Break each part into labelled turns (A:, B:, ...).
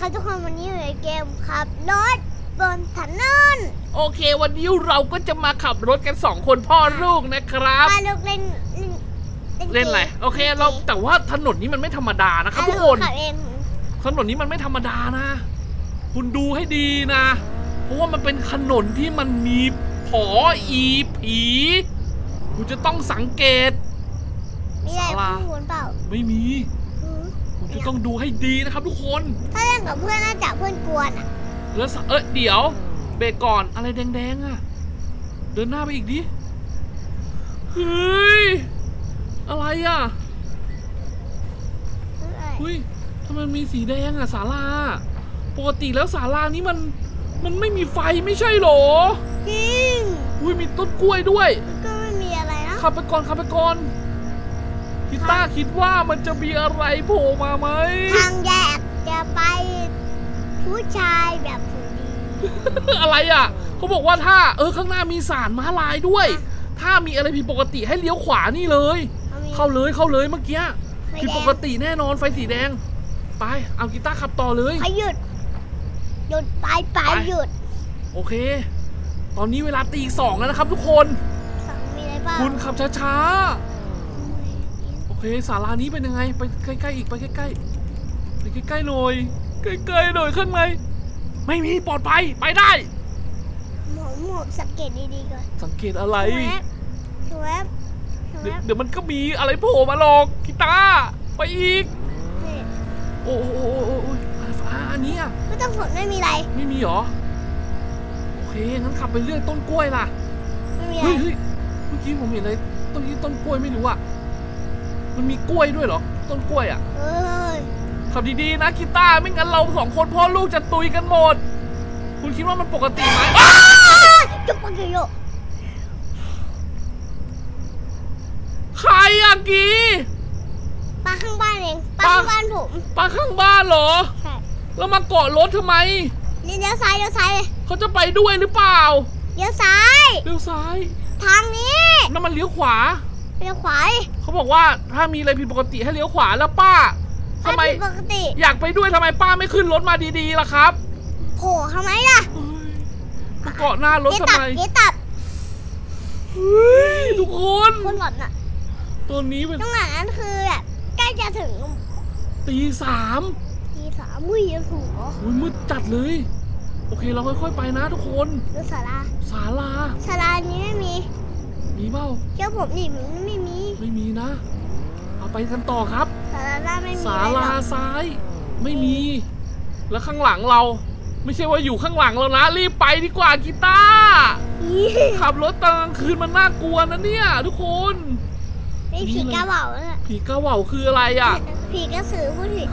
A: ครับทุกคนวันนี้อยู่ในเกมขับรถบนถนน
B: โอเค วันนี้เราก็จะมาขับรถกันสองคนพ่อลูกนะครับ
A: พาลูกเล่นเล่น
B: เล่นอะไรโอเค เราแต่ว่าถนนนี้มันไม่ธรรมดานะครับทุกคน
A: ขับเอง
B: ถนนนี้มันไม่ธรรมดานะ คุณดูให้ดีนะ เพราะว่ามันเป็นถนนที่มันมีผออีผี คุณจะต้องสังเกต
A: มีอะไร
B: ศาลา
A: ข้างบนเปล่า
B: ไม่มี
A: หือ
B: คุณจะต้องดูให้ดีนะครับทุกคน
A: ถ้าเล่นกับเพื่อนน่าจะเพื่อนกวนอะ
B: แล้วสเอ้ยเดี๋ยวเบรกก่อนอะไรแดงๆอะเดินหน้าไปอีกดิ เฮ้ย อะไรอะเฮ้ยทำไมมันมีสีแดงอะศาลาปกติแล้วศาลานี้มันมันไม่มีไฟไม่ใช่เหรอ
A: จริง
B: อุ้ยมีต้นกล้วยด้วย
A: ก็ไม่มีอะไรนะ
B: ขับไปก่อนขับไปก่อน พี่ต้าคิดว่ามันจะมีอะไรโผล่มาไหม
A: ทางแยกจะไปผู้ชายแบบผู้ดี
B: อะไรอะเขาบอกว่าถ้าเออข้างหน้ามีสารม้าลายด้วย ถ้ามีอะไรผิดปกติให้เลี้ยวขวานี่เลย
A: มี
B: เข้าเลยเข้าเลยเมื่อกี้
A: ไฟ
B: ผิด
A: แด
B: ป
A: ง
B: กติแน่นอนไฟสีแดง ไป เอากีตาร์ขับต่อเลย
A: เขาหยุดหยุดไปไป
B: ไป
A: หยุด
B: โอเค ตอนนี้เวลาตีสองแล้วนะครับทุกคน
A: สั่งมีอะไรเปล่า
B: คุณขับช้าๆโอ เคศาลานี้เป็นยังไง ไปใกล้ๆอีกไปใกล้ๆไปใกล้ๆหน่อยใกล้ๆหน่อยข้างในไม่มีปลอดภัยไปได้
A: หมอหมอสังเกตดีๆก่อน
B: สังเกตอะไร
A: แวบแวบแว
B: เดี๋ยว
A: บ
B: เดี๋ยวมันก็มีอะไรโผล่มาหรอกกีตาร์ไปอีก
A: นี่
B: โอ้โหโอ้โหโอ้โหฟ้าอันนี้อะ
A: ไม่ต้องสนไม่มีอะไร
B: ไม่มีเหรอ โอเค งั้นขับไปเรื่อยต้นกล้วยล่ะ
A: ไม่มีอะไร
B: เฮ้ยเฮ้ยเมื่อกี้ผมเห็นอะไรต้นนี้ต้นกล้วยไม่รู้อะ มันมีกล้วยด้วยเหรอ ต้นกล้วยอะ
A: เอ้ย
B: ขับดีๆนะกีตาร์ไม่งั้นเราสองคนพ่อลูกจะตุยกันหมด คุณคิดว่ามันปกติไหมอ้า
A: จุกปะเกยโย
B: ใครอะกี
A: ป้าข้างบ้านเองป้า
B: ป้า
A: ข้างบ้านผม
B: ป้าข้างบ้านเหรอ
A: ใช่
B: แล้วมาเกาะรถทำไม
A: นี่เลี้ยวซ้ายเลี้ยวซ้ายเลย
B: เขาจะไปด้วยหรือเปล่า
A: เลี้ยวซ้าย
B: เลี้ยวซ้าย
A: ทางนี้
B: นั่นมันเลี้ยวขวา
A: เลี้ยวขวา
B: เขาบอกว่าถ้ามีอะไรผิดปกติให้เลี้ยวขวาแล้วป้าทำไม
A: ผิดปกติ
B: อยากไปด้วยทำไมป้าไม่ขึ้นรถมาดีๆล่ะครับ
A: โผล่ทำไมล่ะ
B: เฮ้ยมาเกาะหน้ารถ
A: เกีย
B: ทำ
A: ร์ตัด
B: ไม
A: เกียร์ตัด
B: เฮ้ยทุกคน
A: คนหลอนอะ
B: ตัวนี้เป็น
A: ตรงนั้นคือแบบใกล้จะถึง
B: ตีสาม
A: ทีสามมุ้ยยังถูกเหรอ
B: อุ้ยมืดจัดเลย โอเคเราค่อยๆไปนะทุกคน
A: ดูศาลา
B: ศาลา
A: ศาลานี้ไม่มี
B: มีเปล่า
A: เจ้าผมนี่มันไม่มี
B: ไม่มีนะ เอาไปกันต่อครับ
A: ศาลาหน้าไม่มี
B: ศา
A: อะไรหร
B: ลา
A: อก
B: ซ้าย ไม่มี แล้วข้างหลังเรา ไม่ใช่ว่าอยู่ข้างหลังเรานะ รีบไปดีกว่ากีตาร์
A: อี
B: ขับรถตอนกลางคืนมันน่ากลัวนะเนี่ย ทุกคน
A: นี่ผีกระเป๋าเนี่ย
B: ผีกระเหว่าคืออะไรอะ
A: ผีกระสือพูดผิด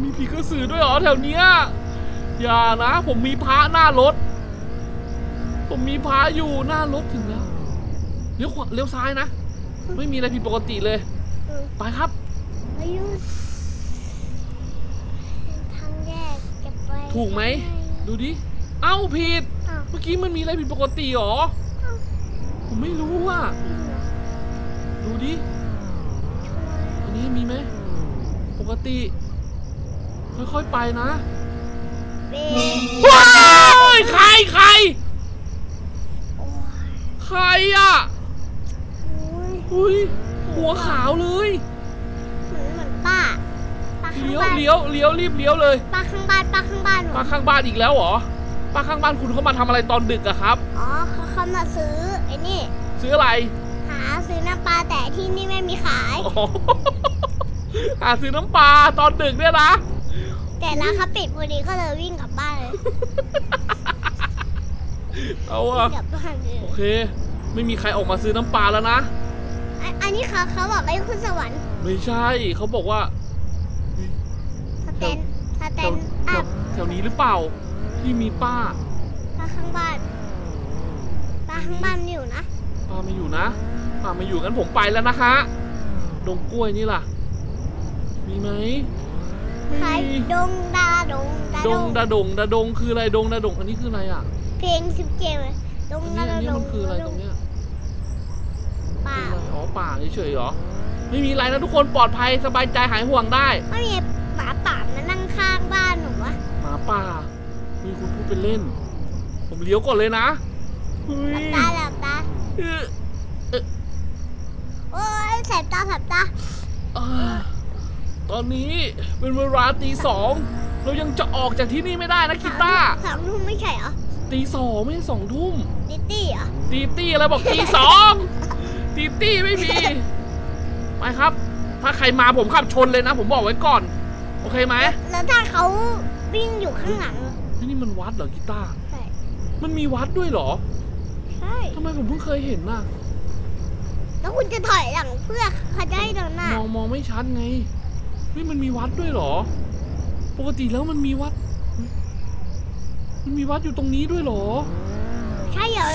B: มีผีกระสือด้วยเหรอแถวเนี้ยอย่านะ ผมมีพระหน้ารถ ผมมีพระอยู่หน้ารถถึงแล้วเลี้ยวขวาเลี้ยวซ้ายนะ ไม่มีอะไรผิดปกติเลย
A: เออ
B: ไปครับ
A: อายุทางแยกจะไป
B: ถูกไหม ดูดิ เอ้าผิด
A: อ้าว
B: เมื่อกี้มันมีอะไรผิดปกติหรอ ผมไม่รู้อะ ดูดิ อันนี้มีไหม ปกติ ค่อยๆไปนะ
A: เบรก
B: ว้ายใครใคร
A: โอ้ย
B: ใครอะ
A: โอ้ย
B: อุ้ยหัวขาวเลย
A: เหมือนเหมือนป้าป้าข้าง
B: เลี้ยว
A: บ้าน
B: เลี้ยวเลี้ยวรีบเลี้ยวเลย
A: ป้าข้างบ้านป้าข้างบ้านหนู
B: ป้าข้างบ้านอีกแล้วเหรอป้าข้างบ้านคุณเขามาทำอะไรตอนดึกอะครับ
A: อ๋อเขาเขามาซื้อไอ้นี่
B: ซื้ออะไร
A: หาซื้อน้ำปลาแต่ที่นี่ไม่มีขาย
B: อ๋อ หาซื้อน้ำปลาตอนดึกเนี่ยนะ
A: แต่ร้านเขาปิดพอดีก็เลยวิ่งกลับบ้านเลย
B: เอา
A: วิ่
B: อะ
A: งกลับบ้านเลย
B: โอเค ไม่มีใครออกมาซื้อน้ำปลาแล้วนะ
A: อันอันนี้เขาเขาบอกไปขึ้นสวรรค์
B: ไม่ใช่เขาบอกว่า
A: สแตนสแต
B: แถวนแถ
A: อั
B: ว
A: พ
B: แถวนี้หรือเปล่า ที่มีป้า
A: ป้าข้างบ้านป้าข้างบ้านอยู่นะ
B: ป้าไม่อยู่นะป้าไม่อยู่งั้นผมไปแล้วนะฮะดงกล้วยนี่ล่ะ มีไหมไม่
A: ใคร
B: มี
A: ดงดาดงดา
B: ด
A: ด
B: ง
A: ง
B: ดาดงดาดงคืออะไรดงดาดงอันนี้คืออะไรอะ
A: เพลงสิบเกมเลยดง
B: อัน
A: ดา
B: นี้
A: ดา
B: อันนี้
A: ดง
B: มันคืออะไรตรงเนี้ย
A: ป่า
B: คืออะไรอ๋อป่าเฉยๆเหรอ ไม่มีอะไรนะทุกคนปลอดภัยสบายใจหายห่วงได้
A: ไม่มีหมาป่ามานั่งข้าง
B: เป็นเล่น ผมเลี้ยวก่อนเลยนะเฮ้
A: หลับ
B: ย
A: ตาหลับตา
B: เออ
A: โอ้ยแสบตาแสบตา
B: อ่าตอนนี้เป็นเวลาตีสองเรายังจะออกจากที่นี่ไม่ได้นะคิต้า
A: สามทุ่มไม่ใช่เหรอ
B: ตีสองไม่ใช่สองทุ่ม
A: ดิตตี้เหรอ
B: ตีตี้อะไรบอกตีสอง ตีตี้ไม่มี ไปครับ ถ้าใครมาผมขับชนเลยนะ ผมบอกไว้ก่อน โอเคไหม
A: แล้วถ้าเขาวิ่งอยู่ข้างหลัง
B: เฮ้ยนี่มันวัดเหรอกีตาร์
A: ใช่
B: มันมีวัดด้วยเหรอ
A: ใช่
B: ทำไมผมเพิ่งเคยเห็นน่ะ
A: แล้วคุณจะถอยหลังเพื่อเขาจะให้เดินหน้าม
B: องมองไม่ชัดไงเฮ้ยมันมีวัดด้วยเหรอ ปกติแล้วมันมีวัดเฮ้ยมันมีวัดอยู่ตรงนี้ด้วยเหรอ
A: ใช่เหรอ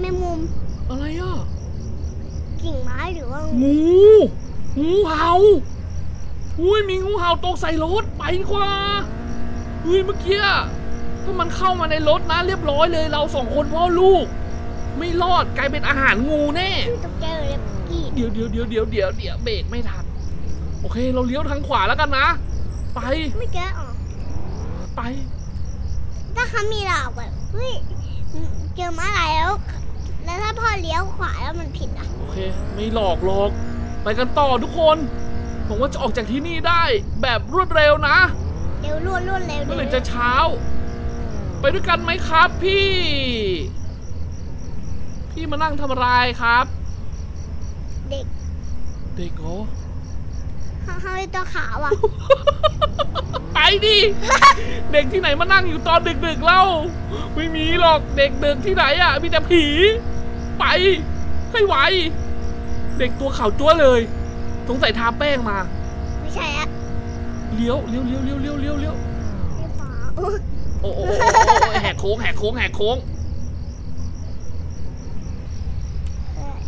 A: แมงมุม
B: อะไรอะ
A: กิ่งไม้หรือว่า
B: งู งูเห่าอุ้ยมีงูเห่าตกใส่รถไปดีกว่าเฮ้ยเมื่อกี้ถ้ามันเข้ามาในรถนะเรียบร้อยเลยเราสองคนพ่อลูก ไม่รอดกลายเป็นอาหารงูแน่
A: ตกใจเลยกี่
B: เดี๋ยวเดี๋ยวเดี๋ยวเดี๋ยวเดี๋ยวเดี๋ยวเบรกไม่ทัน โอเค เราเลี้ยวทางขวาแล้วกันนะ ไป
A: ไม่แก้ออก
B: ไป
A: ถ้าเขามีหลอกแบบเฮ้ยเจอมาอะไรแล้ว แล้วถ้าพ่อเลี้ยวขวาแล้วมันผิดอะ
B: โอเค ไม่หลอกหรอก ไปกันต่อทุกคนผมว่าจะออกจากที่นี่ได้แบบรวดเร็วนะ
A: เร็วรวดรวดเร็ว
B: เมื่อไห
A: เร็
B: ร่
A: ว
B: จะเช้า ไปด้วยกันไหมครับพี่ พี่มานั่งทำอะไรครับ
A: เด็ก
B: เด็กเหรอ
A: ข้างๆเป็นตัวขาวอะ
B: ไปดิ เด็กที่ไหนมานั่งอยู่ตอนดึกๆเล่า ไม่มีหรอกเด็กเดินที่ไหนอะ มีแต่ผี ไป ให้ไว เด็กตัวขาวจั๊วเลย สงสัยทาแป้งมา
A: ไม่ใช่อะ
B: เลี้ยวเลี้ยวเลี้ยวเลี้ยวเลี้ยวเลี้ยวเลี้ยว
A: เป็นขวาอุ๊ย
B: โอ้โหแหกโค้งแหกโค้งแหกโค้ง
A: เอ้ย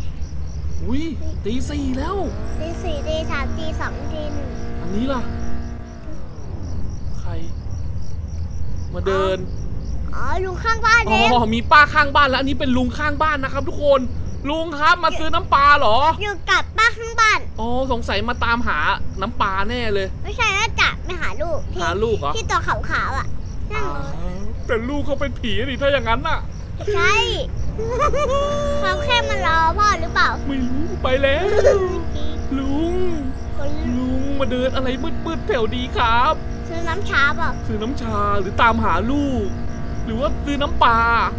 B: อุ้ยตีสี่แล้ว
A: ตีสี่ตีสามตีสองตีหนึ่ง
B: อันนี้ล่ะ ใคร มาเดิน
A: อ๋อลุงข้างบ้าน
B: อ๋
A: เอง
B: อมีป้าข้างบ้านแล้วอันนี้เป็นลุงข้างบ้านนะครับ ทุกคน ลุงครับมาซื้อน้ำปลาเหรอ
A: อยู่กับป้าข้างบ้าน
B: อ๋อสงสัยมาตามหาน้ำปลาแน่เลย
A: ไม่ใช่น่าจะไม่หาลูกที่
B: หาลูกเหรอ
A: ที่ตัวขาวๆอะนั่งรถ
B: แต่ลูกเขาเป็นผีดิถ้าอย่างนั้นน่ะ
A: ใช่เขาแค่มารอพ่อหรือเปล่า
B: ไม่รู้ไปแล้ว
A: เมื่อกี้
B: ลุง
A: คน
B: ลุงมาเดินอะไรมืดๆแถวดีครับ
A: ซื้อน้ำชาเปล่า
B: ซื้อน้ำชาหรือตามหาลูก หรือว่าซื้อน้ำปลา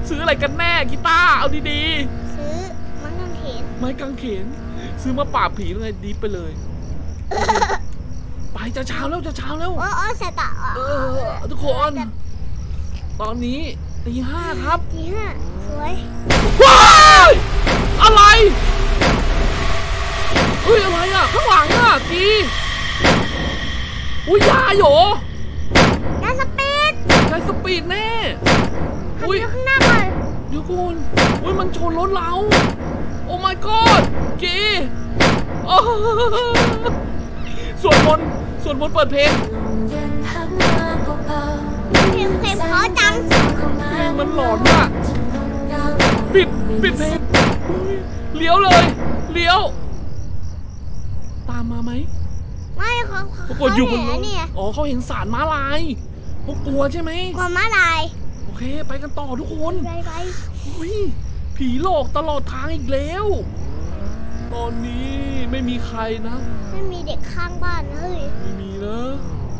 B: ซื้ออะไรกันแน่กีตาร์เอาดี
A: ซื้อมันกางเขน
B: ๆไม้กางเขน ซื้อมาปราบผีเลยดีไปเลย ไปจะเช้าแล้วจะเช้าแล้ว
A: โอ้โอ้เสยตาอะ
B: เออทุกคน ตอนนี้ตีห้าครับ
A: ทีห้าสวย
B: ว้ายอะไรเฮ้ยอะไรอะข้างหลังอะกีอุ้ยยาโหย
A: ยาสปีด
B: ใช้สปีดแน่
A: ขับ
B: อุ้ย
A: เลี้ยวข้างหน้าก่อน
B: เดี๋ยวก่อนอุ้ยมันชนรถเรา โอ้ my god กีอ้าวสวดมนต์สวดมนต์เปิดเพลง
A: เพลงเพลงเพราะจัง
B: เพลงมันหลอนมาก ปิด ปิดเพลงอุ๊ยเลี้ยวเลย เลี้ยว ตามมาไหม
A: ไม่เขาเขา
B: ปราก
A: เขา
B: ฏอยู่บน
A: เห็น
B: รถ
A: เนี่ย
B: อ๋อเขาเห็นสารม้าลายพวกกลัวใช่ไหม
A: กลัวม้าลาย
B: โอ เคไปกันต่อทุกคน
A: ไปไป
B: อุ้ยผีหลอกตลอดทางอีกแล้ว ตอนนี้ไม่มีใครนะ
A: ไม่มีเด็กข้างบ้านนะเฮ้ย
B: ไม่มีนะ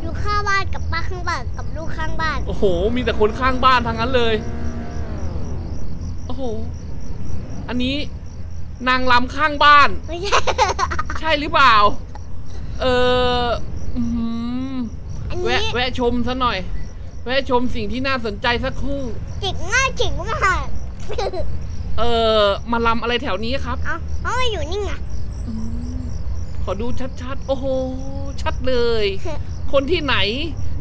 A: อยู่ข้างบ้านกับป้าข้างบ้านกับลูกข้างบ้าน
B: โอ้โห มีแต่คนข้างบ้านทางนั้นเลย โอ้โห อันนี้นางลำข้างบ้าน
A: ไม่ใช่
B: ใช่หรือเปล่า เอออื้อหือ
A: อันนี้
B: แวะแวะชมซะหน่อย แวะชมสิ่งที่น่าสนใจสักครู่
A: จิกง่ายจิกมาก
B: เออมาลำอะไรแถวนี้ครับ
A: เอาเขาไม่อยู่นิ่งอะ
B: อืมขอดูชัดๆ โอ้โห ชัดเลย คนที่ไหน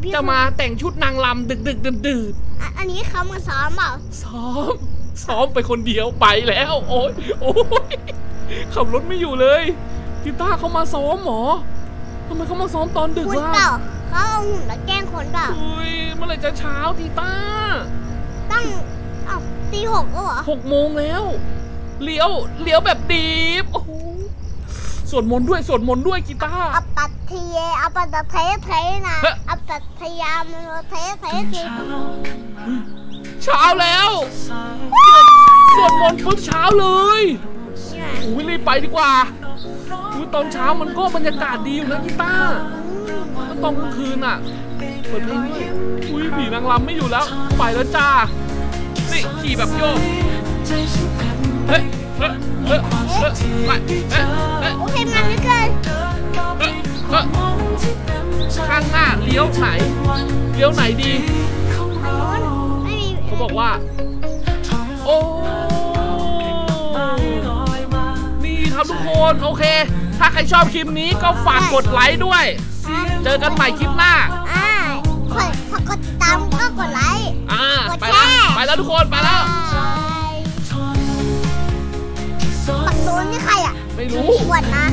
A: พี่
B: จะมาแต่งชุดนางลำดึกดึกดื่นดื่น
A: อะอันนี้เขามาซ้อมเปล่า
B: ๆซ้อม ซ้อมไปคนเดียวไปแล้ว โอ้ยโอ้ยขับรถไม่อยู่เลยกีตาร์เขามาซ้อมเหรอทำไมเขามาซ้อมตอนดึก
A: คุณ
B: ล่ะ
A: เปล่าเขาเอาหุ่นมาแกล้งคนเปล่า
B: อุ้ยเมื่อไหรจะเช้ากีตาร์
A: ตั้งอ้าวตีหกก็เหรอ
B: หกโมงแล้วเลี้ยวเลี้ยวแบบดีฟโอ้โหสวดมนต์ด้วยสวดมนต์ด้วยกีตาร์
A: อัปปัตถทะเยอปัตตะเทเทนะอปัตทยามโนเทเทคือ
B: เช้าแล้วสวดมนต์ปุ๊บเช้าเลย
A: เนี่ย
B: อุ้ยรีบไปดีกว่าอุ้ยตอนเช้ามันก็บรรยากาศดีอยู่นะกีตาร์ แล้วตอนกลางคืนอะเปิดเพลงด้วยอุ้ยผีนางรำไม่อยู่แล้ว ไปแล้วจ้า นี่ขี่แบบโยก เฮ้ยเฮ้ยเฮ้ยเฮ้ยเฮ้ยเฮ้ย
A: โอเคมันเหลือเกิน
B: เฮ้ยข้างหน้าเลี้ยวไหน เลี้ยวไหนดี เขาบอกว่า โอ้นี่ครับทุกคน โอเค ถ้าใครชอบคลิปนี้ก็ฝากกดไลค์ด้วย เจอกันใหม่คลิปหน้า
A: อ่ากดถ้ากดติดตามก็กดไลค์
B: อ่า
A: กด
B: ไปแล้ว
A: แชร์
B: ไปแล้วทุกคน ไปแล้ว
A: ปักโซนนี่ใครอะ
B: ไม่รู้
A: ขวดนะ